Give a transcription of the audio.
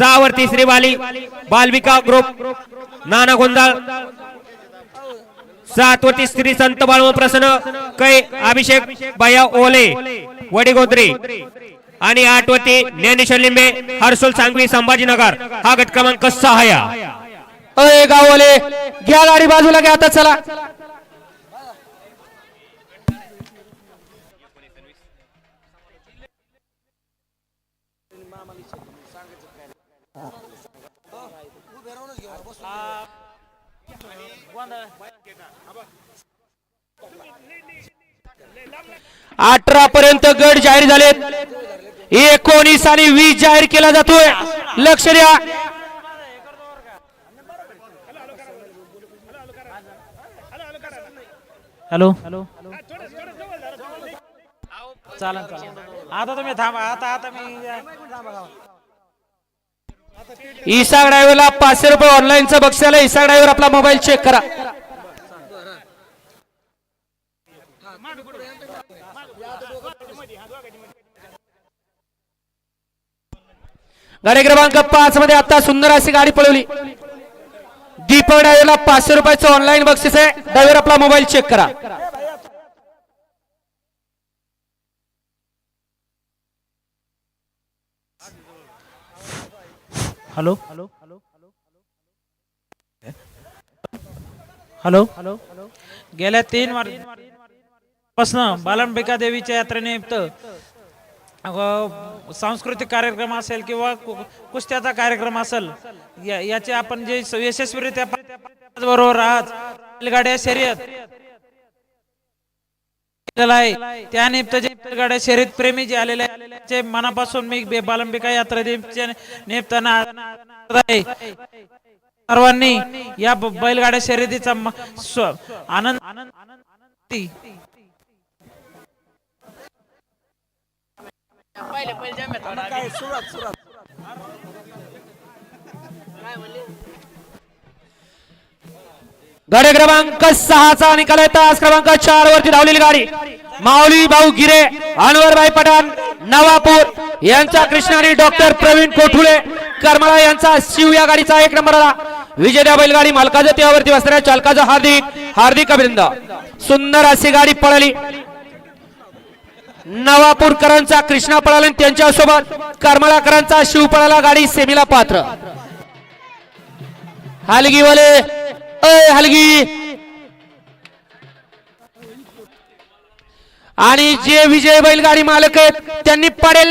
सावरती वर तिसरी बाली बालविका ग्रुप नाना गोंदाळ सातवती श्री संत बाळव प्रसन्न कै अभिषेक भैया ओले वडीगोद्री आणि आठवती ज्ञानेश्वर लिंबे हर्सुल सांगवी संभाजीनगर. हा गट क्रमांक सहा या. अय गावले घ्या गाडी बाजूला घ्या आता चला. अठरा पर्यंत गट जाहीर झालेत. एकोणीस आणि वीस जाहीर केला जातोय. लक्ष द्या. हॅलो. हॅलो चालन चालन आता तुम्ही थांबा आता आता मी इसा ड्रायव्हरला पाचशे रुपये ऑनलाईनचं बक्षीस ईसा इसा ड्रायव्हर आपला मोबाईल चेक करा. गाडी क्रमांक पाच मध्ये आता सुंदर अशी गाडी पळवली. दीपक ड्रायव्हरला पाचशे रुपयाचं ऑनलाईन बक्षीस आहे. ड्रायव्हर आपला मोबाईल चेक करा. हॅलो? हॅलो? हॅलो? हॅलो? गेल्या तीन वर्षापासून बालंबिका देवीच्या यात्रेनिमित्त सांस्कृतिक कार्यक्रम असेल किंवा कु- कुस्त्याचा कार्यक्रम असेल या- याचे आपण जे यशस्वीरित्या बरोबर आज बैलगाड्या शर्यत केलेलं आहे त्यानिमित्त जे बैलगाड्या शर्यत प्रेमी जे आलेले आहेत, त्यांचे मनापासून मी बे- बालंबिका यात्रा निमित्तानं आहे. सर्वांनी या बैलगाड्या शर्यतीचा आनंद आनंद आनंद गाडी क्रमांक सहाचा निकाल आहे तास क्रमांक चार वरती धावलेली गाडी. माऊली भाऊ गिरे अनवरबाई पठाण नवापूर यांचा कृष्ण आणि डॉक्टर प्रवीण कोठुळे करमळा यांचा शिव या गाडीचा एक नंबर आला. विजय बैलगाडी मालकाच्या त्यावरती बसणाऱ्या चालकाचं हार्दिक हार्दिक अभिनंदन. सुंदर अशी गाडी पळाली. नवापूरकरांचा कृष्णा पळाला त्यांच्यासोबत करमळाकरांचा शिव पळाला गाडी सेमीला पात्र. हालगीवाले अय हलगी. आणि जे विजय बैलगाडी मालक आहेत त्यांनी पडेल